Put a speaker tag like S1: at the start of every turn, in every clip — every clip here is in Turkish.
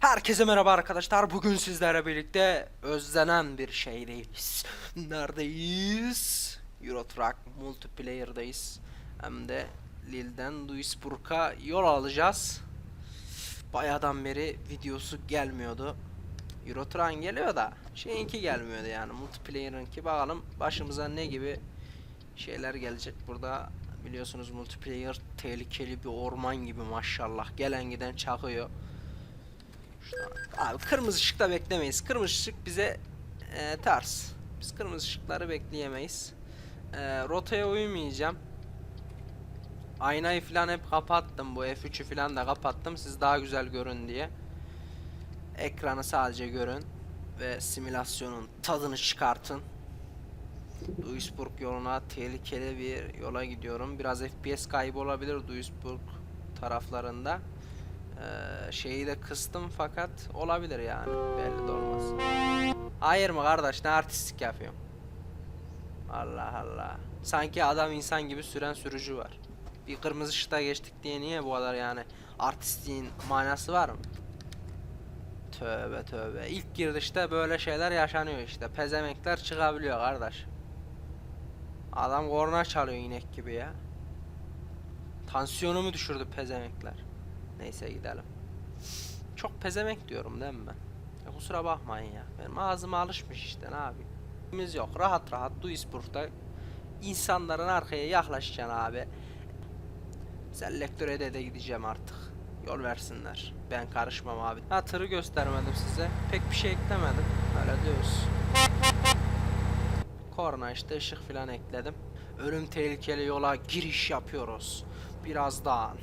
S1: Herkese merhaba arkadaşlar. Bugün sizlerle birlikte özlenen bir şeydeyiz. Neredeyiz? Euro Truck Multiplayer'dayız. Hem de Lille'den Duisburg'a yol alacağız. Bayağıdan beri videosu gelmiyordu. Euro Truck'ın geliyor da şeyinki gelmiyordu yani. Multiplayer'ınki bakalım başımıza ne gibi şeyler gelecek burada. Biliyorsunuz multiplayer tehlikeli bir orman gibi maşallah. Gelen giden çakıyor. Abi kırmızı ışıkta beklemeyiz. Kırmızı ışık bize e, ters. Biz kırmızı ışıkları bekleyemeyiz. E, rotaya uymayacağım. Aynayı falan hep kapattım. Bu F3'ü falan da kapattım. Siz daha güzel görün diye. Ekranı sadece görün. Ve simülasyonun tadını çıkartın. Duisburg yoluna tehlikeli bir yola gidiyorum. Biraz FPS kaybı olabilir Duisburg taraflarında. Ee, şeyi de kıstım fakat olabilir yani. Belli de olmaz. Hayır mı kardeş ne artistlik yapıyorum. Allah Allah. Sanki adam insan gibi süren sürücü var. Bir kırmızı ışıkta geçtik diye niye bu kadar yani artistliğin manası var mı? Tövbe tövbe. İlk girdişte böyle şeyler yaşanıyor işte. Pezemekler çıkabiliyor kardeş. Adam korna çalıyor inek gibi ya. Tansiyonumu düşürdü pezemekler. Neyse gidelim. Çok pezemek diyorum değil mi ben? Ya kusura bakmayın ya. Benim ağzıma alışmış işte ne yapayım. Biz yok. Rahat rahat Duisburg'da insanların arkaya yaklaşacaksın abi. Selektör'e de de gideceğim artık. Yol versinler. Ben karışmam abi. Ha tırı göstermedim size. Pek bir şey eklemedim. Öyle diyoruz. Korna işte ışık falan ekledim. Ölüm tehlikeli yola giriş yapıyoruz. Birazdan.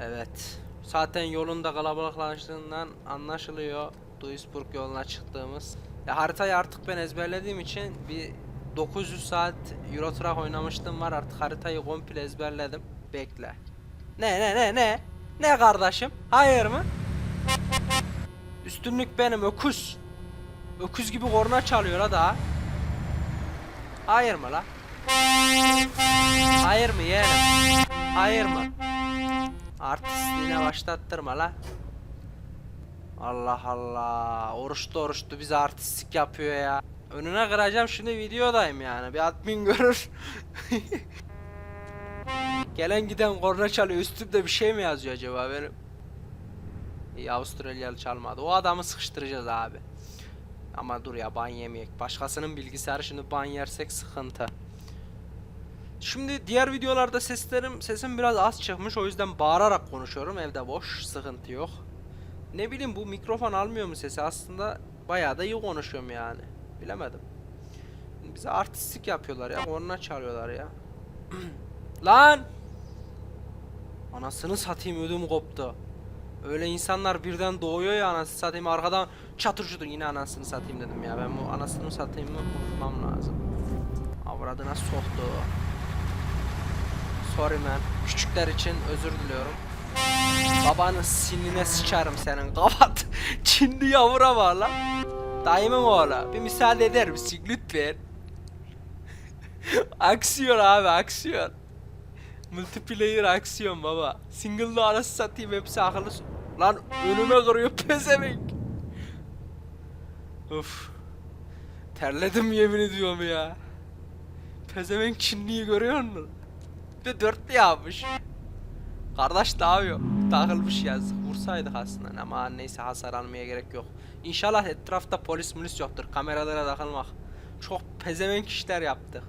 S1: Evet. Zaten yolunda kalabalıklaştığından anlaşılıyor. Duisburg yoluna çıktığımız. Ya haritayı artık ben ezberlediğim için bir 900 saat Euro oynamıştım var artık haritayı komple ezberledim. Bekle. Ne ne ne ne? Ne kardeşim? Hayır mı? Üstünlük benim öküz. Öküz gibi korna çalıyor ha daha. Hayır mı la? Hayır mı yeğenim? Hayır mı? Artistliğine başlattırma la. Allah Allah. Oruçlu oruçlu bize artistlik yapıyor ya. Önüne kıracağım şimdi videodayım yani. Bir admin görür. Gelen giden korna çalıyor. Üstümde bir şey mi yazıyor acaba benim? İyi Avustralyalı çalmadı. O adamı sıkıştıracağız abi. Ama dur ya ban yemeyek. Başkasının bilgisayarı şimdi ban yersek sıkıntı. Şimdi diğer videolarda seslerim sesim biraz az çıkmış o yüzden bağırarak konuşuyorum evde boş sıkıntı yok. Ne bileyim bu mikrofon almıyor mu sesi aslında bayağı da iyi konuşuyorum yani. Bilemedim. Bize artistlik yapıyorlar ya korna çalıyorlar ya. Lan! Anasını satayım ödüm koptu. Öyle insanlar birden doğuyor ya anasını satayım arkadan çatır çutur yine anasını satayım dedim ya ben bu anasını satayım mı unutmam lazım. Avradına soktu. Sorry man. Küçükler için özür diliyorum. Babanın sinine sıçarım senin. Kapat. Çinli yavura var lan. Dayımın oğlu. Bir müsaade eder misin lütfen? aksiyon abi aksiyon. Multiplayer aksiyon baba. Single'da arası satayım hepsi akıllı. Lan önüme kırıyor pezevenk. Uf. Terledim yemin ediyorum ya. Pezevenk Çinliyi görüyor musun? De dörtlü yapmış. Kardeş ne yapıyor? Takılmış yazık. Vursaydık aslında ama neyse hasar almaya gerek yok. İnşallah etrafta polis mulis yoktur. Kameralara takılmak. Çok pezevenk işler yaptık.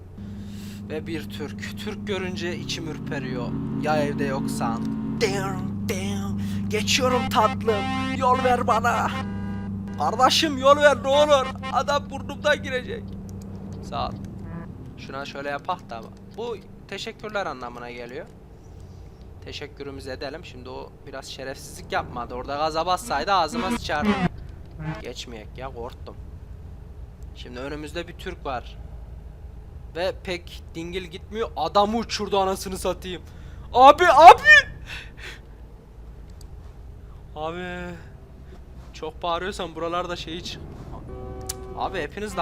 S1: Ve bir Türk. Türk görünce içim ürperiyor. Ya evde yoksan. Damn, damn. Geçiyorum tatlım. Yol ver bana. Kardeşim yol ver ne olur. Adam burnumdan girecek. Sağ ol. Şuna şöyle yapak da bu teşekkürler anlamına geliyor. Teşekkürümüzü edelim. Şimdi o biraz şerefsizlik yapmadı. Orada gaza bassaydı ağzıma sıçardı. Geçmeyek ya korktum. Şimdi önümüzde bir Türk var. Ve pek dingil gitmiyor. Adamı uçurdu anasını satayım. Abi abi. Abi. Çok bağırıyorsan buralarda şey hiç. Abi hepiniz de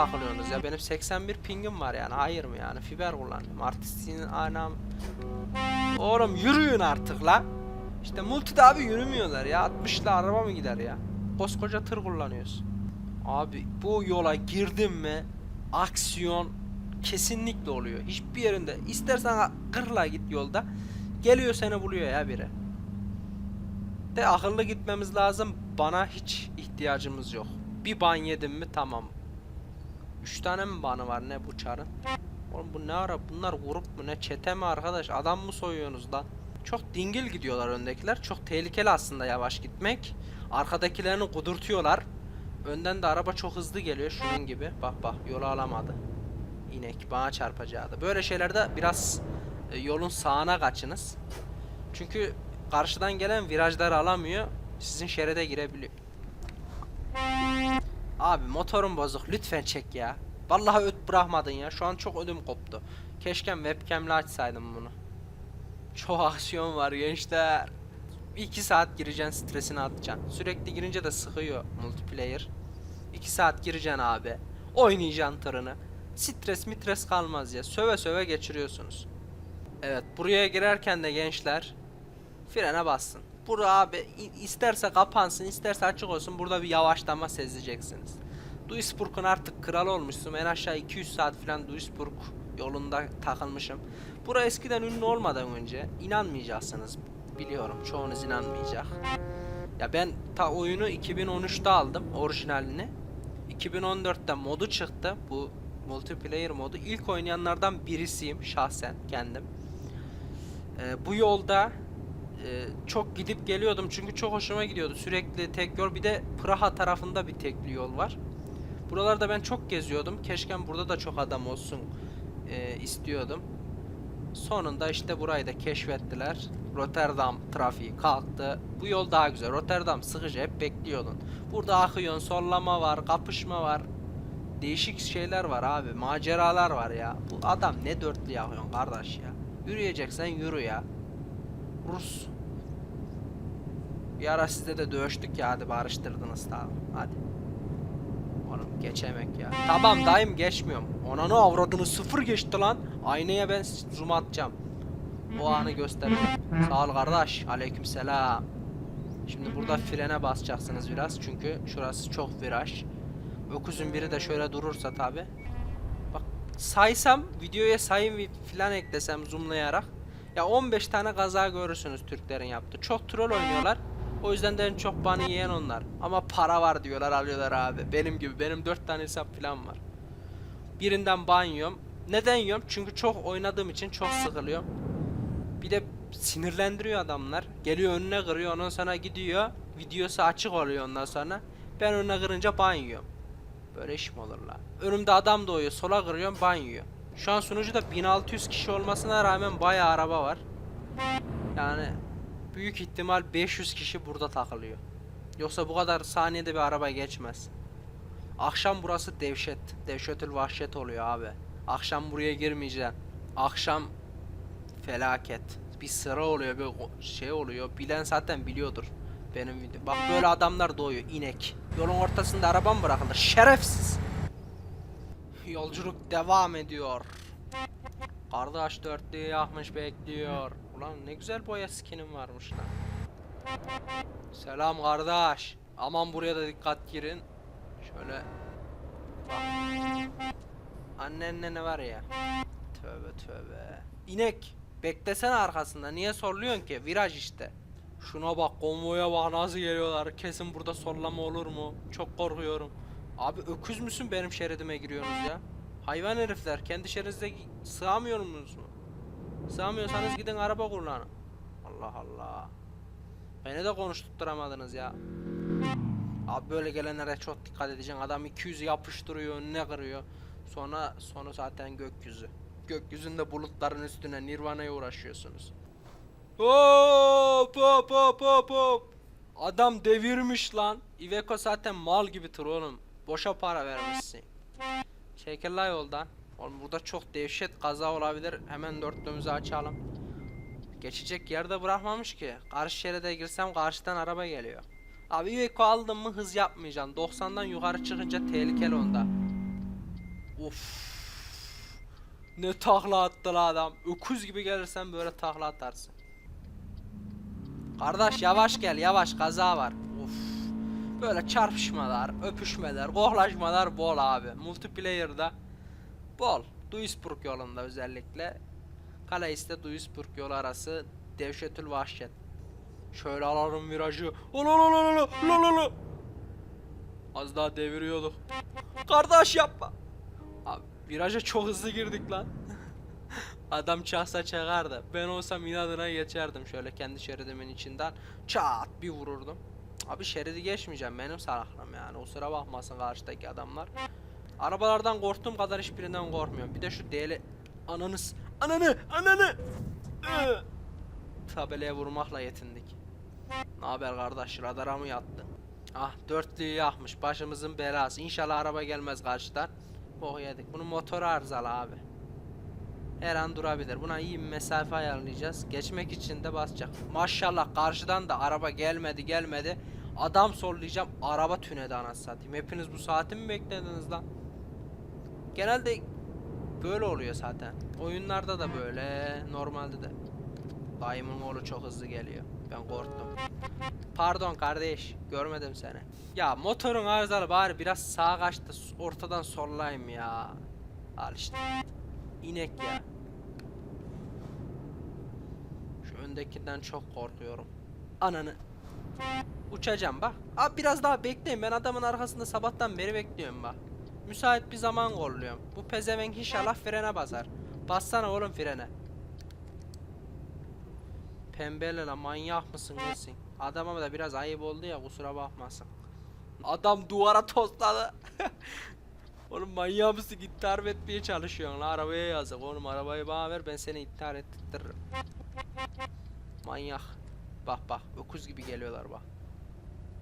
S1: ya. Benim 81 pingim var yani. Hayır mı yani? Fiber kullanıyorum. Artistliğin anam. Oğlum yürüyün artık la. İşte multide abi yürümüyorlar ya. 60'la araba mı gider ya? koskoca tır kullanıyoruz. Abi bu yola girdim mi aksiyon kesinlikle oluyor. Hiçbir yerinde istersen kırla git yolda geliyor seni buluyor ya biri. De akıllı gitmemiz lazım. Bana hiç ihtiyacımız yok. Bir ban yedim mi tamam. Üç tane mi banı var ne bu çarın? Oğlum bu ne ara bunlar grup mu ne çete mi arkadaş adam mı soyuyorsunuz lan? Çok dingil gidiyorlar öndekiler. Çok tehlikeli aslında yavaş gitmek. Arkadakilerini kudurtuyorlar. Önden de araba çok hızlı geliyor şunun gibi. Bak bak yolu alamadı. İnek bana çarpacaktı. Böyle şeylerde biraz e, yolun sağına kaçınız. Çünkü karşıdan gelen virajları alamıyor. Sizin şeride girebiliyor. Abi motorum bozuk. Lütfen çek ya. Vallahi öt bırakmadın ya. Şu an çok ödüm koptu. Keşke webcam'le açsaydım bunu. Çok aksiyon var gençler. 2 saat gireceksin stresini atacaksın. Sürekli girince de sıkıyor multiplayer. 2 saat gireceksin abi. Oynayacaksın tırını. Stres mitres kalmaz ya. Söve söve geçiriyorsunuz. Evet buraya girerken de gençler frene bassın. Bura abi isterse kapansın isterse açık olsun burada bir yavaşlama sezeceksiniz. Duisburg'un artık kral olmuşsun. En aşağı 200 saat falan Duisburg yolunda takılmışım. Bura eskiden ünlü olmadan önce inanmayacaksınız. Biliyorum çoğunuz inanmayacak. Ya ben ta oyunu 2013'te aldım orijinalini. 2014'te modu çıktı. Bu multiplayer modu. İlk oynayanlardan birisiyim şahsen kendim. Ee, bu yolda çok gidip geliyordum çünkü çok hoşuma gidiyordu. Sürekli tek yol bir de Praha tarafında bir tekli yol var. Buralarda ben çok geziyordum. Keşke burada da çok adam olsun e, istiyordum. Sonunda işte burayı da keşfettiler. Rotterdam trafiği kalktı. Bu yol daha güzel. Rotterdam sıkıcı hep bekliyordun. Burada akıyorsun, sollama var, kapışma var. Değişik şeyler var abi. Maceralar var ya. Bu adam ne dörtlü yakıyorsun kardeş ya. Yürüyeceksen yürü ya. Rus. Bir ara sizde de dövüştük ya hadi barıştırdınız tamam. Hadi. Oğlum geçemek ya. Tamam dayım geçmiyorum. Onanı avradını sıfır geçti lan. Aynaya ben zoom atacağım. O anı göstereceğim. Sağ ol kardeş. Aleykümselam. Şimdi burada frene basacaksınız biraz çünkü şurası çok viraj. Öküzün biri de şöyle durursa tabi. Bak saysam videoya sayım filan eklesem zoomlayarak ya 15 tane kaza görürsünüz Türklerin yaptığı. Çok troll oynuyorlar. O yüzden de en çok banı yiyen onlar. Ama para var diyorlar alıyorlar abi. Benim gibi benim 4 tane hesap filan var. Birinden ban. Neden yiyorum? Çünkü çok oynadığım için çok sıkılıyorum. Bir de sinirlendiriyor adamlar. Geliyor önüne kırıyor ondan sonra gidiyor. Videosu açık oluyor ondan sonra. Ben önüne kırınca ban. Böyle iş mi olur la? Önümde adam doğuyor sola kırıyorum ban. Şu an sunucuda 1600 kişi olmasına rağmen bayağı araba var. Yani büyük ihtimal 500 kişi burada takılıyor. Yoksa bu kadar saniyede bir araba geçmez. Akşam burası devşet. Devşetül vahşet oluyor abi. Akşam buraya girmeyeceksin. Akşam felaket. Bir sıra oluyor bir şey oluyor. Bilen zaten biliyordur. Benim. Bak böyle adamlar doğuyor inek. Yolun ortasında araba mı bırakılır? Şerefsiz. Yolculuk devam ediyor. Kardeş dörtlüğü yakmış bekliyor. Ulan ne güzel boya skinim varmış lan. Selam kardeş. Aman buraya da dikkat girin. Şöyle. Bak. Annenle ne var ya? Tövbe tövbe. İnek. Beklesene arkasında. Niye sorluyorsun ki? Viraj işte. Şuna bak konvoya bak nasıl geliyorlar. Kesin burada sollama olur mu? Çok korkuyorum. Abi öküz müsün benim şeridime giriyorsunuz ya? Hayvan herifler kendi şeridinize gi- sığamıyor musunuz mu? Sığamıyorsanız gidin araba kullanın. Allah Allah. Beni de konuştutturamadınız ya. Abi böyle gelenlere çok dikkat edeceksin. Adam 200 yapıştırıyor, önüne kırıyor. Sonra sonu zaten gökyüzü. Gökyüzünde bulutların üstüne Nirvana'ya uğraşıyorsunuz. Hop hop hop hop hop. Adam devirmiş lan. Iveco zaten mal gibi tır oğlum. Boşa para vermişsin. Çekil la yoldan. Oğlum burada çok dehşet kaza olabilir. Hemen dörtlüğümüzü açalım. Geçecek yerde bırakmamış ki. Karşı şeride girsem karşıdan araba geliyor. Abi Iveco aldın mı hız yapmayacaksın. 90'dan yukarı çıkınca tehlikeli onda. Of. Ne takla attı la adam. Öküz gibi gelirsen böyle takla atarsın. Kardeş yavaş gel yavaş kaza var. Böyle çarpışmalar, öpüşmeler, kohlaşmalar bol abi. Multiplayer'da bol. Duisburg yolunda özellikle. Kaleis'te Duisburg yolu arası Devşetül Vahşet. Şöyle alalım virajı. Ololololo, lololo. Az daha deviriyorduk. Kardeş yapma. Abi viraja çok hızlı girdik lan. Adam çaksa çakardı. Ben olsam inadına geçerdim şöyle kendi şeridimin içinden. Çat bir vururdum. Abi şeridi geçmeyeceğim benim salaklığım yani. O sıra bakmasın karşıdaki adamlar. Arabalardan korktuğum kadar hiçbirinden korkmuyorum. Bir de şu deli ananız ananı ananı Iı. tabelaya vurmakla yetindik. Ne haber kardeş radara mı yattı? Ah dörtlüğü yakmış başımızın belası. İnşallah araba gelmez karşıdan. Oh yedik. Bunun motoru arızalı abi. Her an durabilir. Buna iyi bir mesafe ayarlayacağız. Geçmek için de basacak. Maşallah karşıdan da araba gelmedi gelmedi. Adam sollayacağım. Araba tünedi anasını satayım. Hepiniz bu saati mi beklediniz lan? Genelde böyle oluyor zaten. Oyunlarda da böyle. Normalde de. Dayımın oğlu çok hızlı geliyor. Ben korktum. Pardon kardeş. Görmedim seni. Ya motorun arızalı bari biraz sağa kaçtı. Ortadan sollayayım ya. Al işte. İnek ya. Şu öndekinden çok korkuyorum. Ananı. Uçacağım bak. Abi biraz daha bekleyin. Ben adamın arkasında sabahtan beri bekliyorum bak. Müsait bir zaman kolluyorum. Bu pezevenk inşallah frene basar. Bassana oğlum frene. Pembele lan manyak mısın nesin? Adama da biraz ayıp oldu ya kusura bakmasın. Adam duvara tosladı. Oğlum manyak mısın? İntihar etmeye çalışıyorsun la arabaya yazık. Oğlum arabayı bana ver ben seni intihar ettiririm. Manyak. Bak bak öküz gibi geliyorlar bak.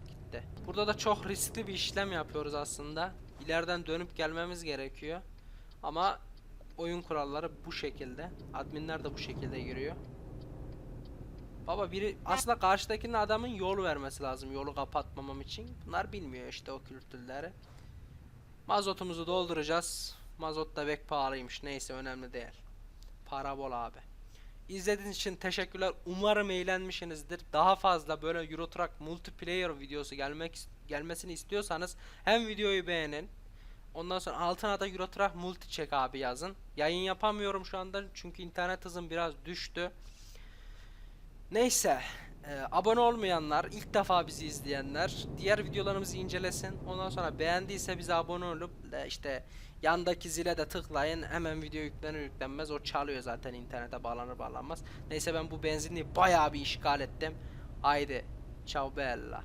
S1: Gitti. Burada da çok riskli bir işlem yapıyoruz aslında. İleriden dönüp gelmemiz gerekiyor. Ama oyun kuralları bu şekilde. Adminler de bu şekilde giriyor. Baba biri aslında karşıdakinin adamın yol vermesi lazım yolu kapatmamam için. Bunlar bilmiyor işte o kültürleri. Mazotumuzu dolduracağız. Mazot da pek pahalıymış. Neyse önemli değil. Para bol abi. İzlediğiniz için teşekkürler. Umarım eğlenmişsinizdir. Daha fazla böyle Euro Truck multiplayer videosu gelmek gelmesini istiyorsanız hem videoyu beğenin. Ondan sonra altına da Euro Truck multi çek abi yazın. Yayın yapamıyorum şu anda çünkü internet hızım biraz düştü. Neyse. E, abone olmayanlar, ilk defa bizi izleyenler diğer videolarımızı incelesin. Ondan sonra beğendiyse bize abone olup e, işte yandaki zile de tıklayın. Hemen video yüklenir yüklenmez o çalıyor zaten internete bağlanır bağlanmaz. Neyse ben bu benzinliği bayağı bir işgal ettim. Haydi. Ciao bella.